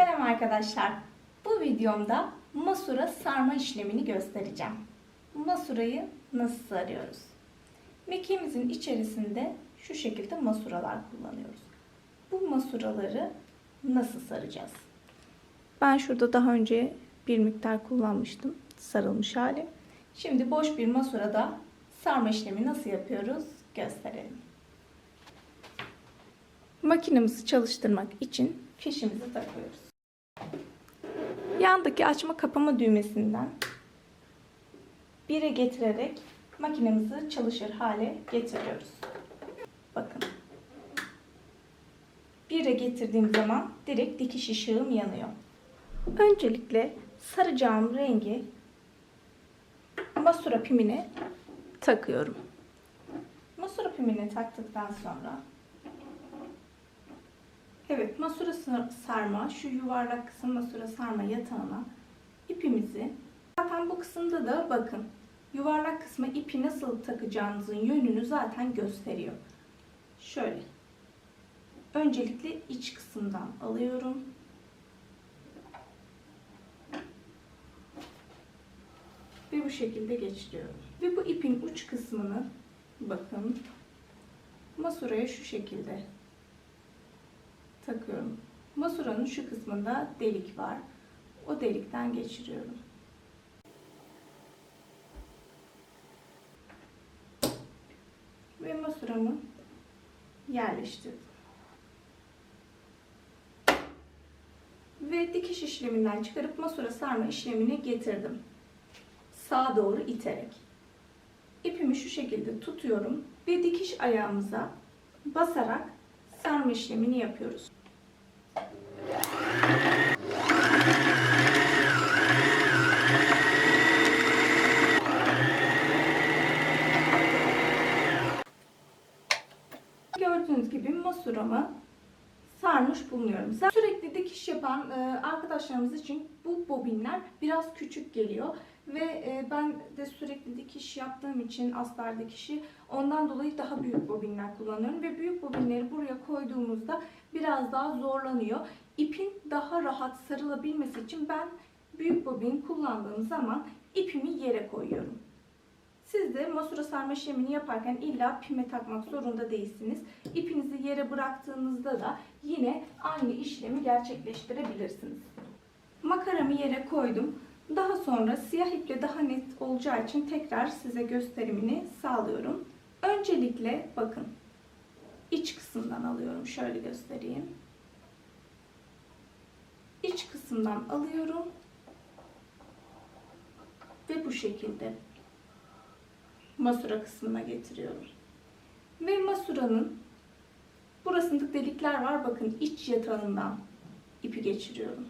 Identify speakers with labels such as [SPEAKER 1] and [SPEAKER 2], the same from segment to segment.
[SPEAKER 1] Selam arkadaşlar. Bu videomda masura sarma işlemini göstereceğim. Masurayı nasıl sarıyoruz? Mekiğimizin içerisinde şu şekilde masuralar kullanıyoruz. Bu masuraları nasıl saracağız? Ben şurada daha önce bir miktar kullanmıştım. Sarılmış hali. Şimdi boş bir masurada sarma işlemi nasıl yapıyoruz gösterelim. Makinemizi çalıştırmak için fişimizi takıyoruz. Yandaki açma kapama düğmesinden 1'e getirerek makinemizi çalışır hale getiriyoruz. Bakın. 1'e getirdiğim zaman direkt dikiş ışığım yanıyor. Öncelikle saracağım rengi masura pimine takıyorum. Masura pimine taktıktan sonra Evet, masura sarma, şu yuvarlak kısım masura sarma yatağına ipimizi zaten bu kısımda da bakın yuvarlak kısma ipi nasıl takacağınızın yönünü zaten gösteriyor. Şöyle. Öncelikle iç kısımdan alıyorum. Ve bu şekilde geçiriyorum. Ve bu ipin uç kısmını bakın masuraya şu şekilde takıyorum. Masuranın şu kısmında delik var. O delikten geçiriyorum. Ve masuramı yerleştirdim. Ve dikiş işleminden çıkarıp masura sarma işlemine getirdim. Sağa doğru iterek. İpimi şu şekilde tutuyorum ve dikiş ayağımıza basarak sarma işlemini yapıyoruz. Gördüğünüz gibi masuramı sarmış bulunuyorum. Sürekli dikiş yapan e, arkadaşlarımız için bu bobinler biraz küçük geliyor. Ve e, ben de sürekli dikiş yaptığım için astar dikişi ondan dolayı daha büyük bobinler kullanıyorum. Ve büyük bobinleri buraya koyduğumuzda biraz daha zorlanıyor. İpin daha rahat sarılabilmesi için ben büyük bobin kullandığım zaman ipimi yere koyuyorum. Siz de masura sarma işlemini yaparken illa pime takmak zorunda değilsiniz. İpinizi yere bıraktığınızda da yine aynı işlemi gerçekleştirebilirsiniz. Makaramı yere koydum. Daha sonra siyah iple daha net olacağı için tekrar size gösterimini sağlıyorum. Öncelikle bakın iç kısımdan alıyorum. Şöyle göstereyim. İç kısımdan alıyorum. Ve bu şekilde masura kısmına getiriyorum. Ve masuranın burasında delikler var. Bakın iç yatağından ipi geçiriyorum.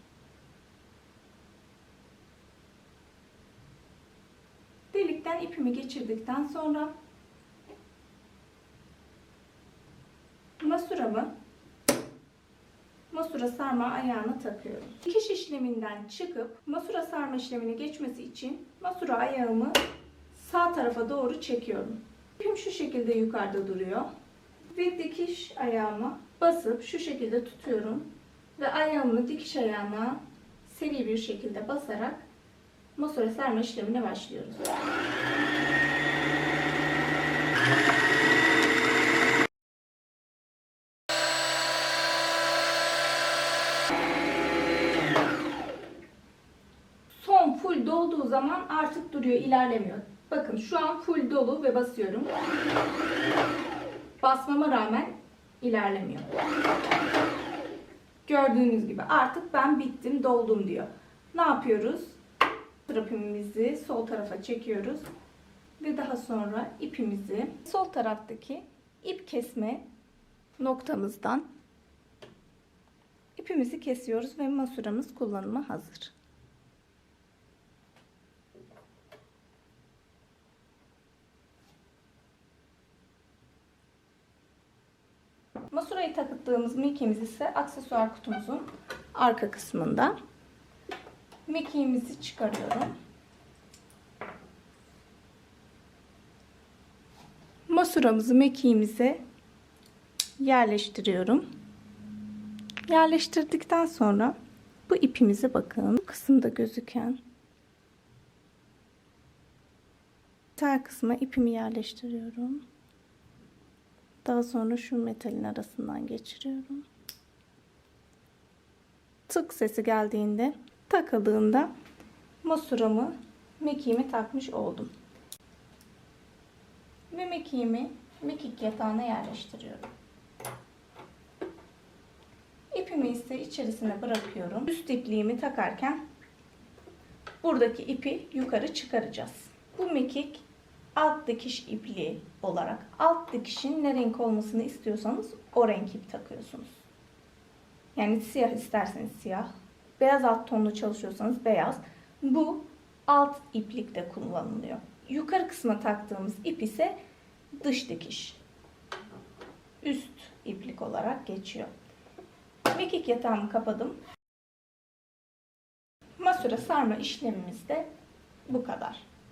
[SPEAKER 1] Delikten ipimi geçirdikten sonra masuramı masura sarma ayağına takıyorum. Dikiş işleminden çıkıp masura sarma işlemine geçmesi için masura ayağımı sağ tarafa doğru çekiyorum. İpim şu şekilde yukarıda duruyor. Ve dikiş ayağıma basıp şu şekilde tutuyorum. Ve ayağımı dikiş ayağına seri bir şekilde basarak masora sarma işlemine başlıyoruz. Son full dolduğu zaman artık duruyor, ilerlemiyor. Bakın şu an full dolu ve basıyorum. Basmama rağmen ilerlemiyor. Gördüğünüz gibi artık ben bittim, doldum diyor. Ne yapıyoruz? Trapimizi sol tarafa çekiyoruz. Ve daha sonra ipimizi sol taraftaki ip kesme noktamızdan ipimizi kesiyoruz ve masuramız kullanıma hazır. Masurayı takıttığımız mekiğimiz ise aksesuar kutumuzun arka kısmında. Mekiğimizi çıkarıyorum. Masuramızı mekiğimize yerleştiriyorum. Yerleştirdikten sonra Bu ipimize bakın. Bu kısımda gözüken tel kısma ipimi yerleştiriyorum. Daha sonra şu metalin arasından geçiriyorum. Tık sesi geldiğinde takıldığında masuramı mekiğimi takmış oldum. Ve mekiğimi mekik yatağına yerleştiriyorum. İpimi ise içerisine bırakıyorum. Üst ipliğimi takarken buradaki ipi yukarı çıkaracağız. Bu mekik alt dikiş ipliği olarak alt dikişin ne renk olmasını istiyorsanız o renk ip takıyorsunuz. Yani siyah isterseniz siyah, beyaz alt tonlu çalışıyorsanız beyaz. Bu alt iplikte kullanılıyor. Yukarı kısma taktığımız ip ise dış dikiş. Üst iplik olarak geçiyor. Mekik yatağımı kapadım. Masura sarma işlemimiz de bu kadar.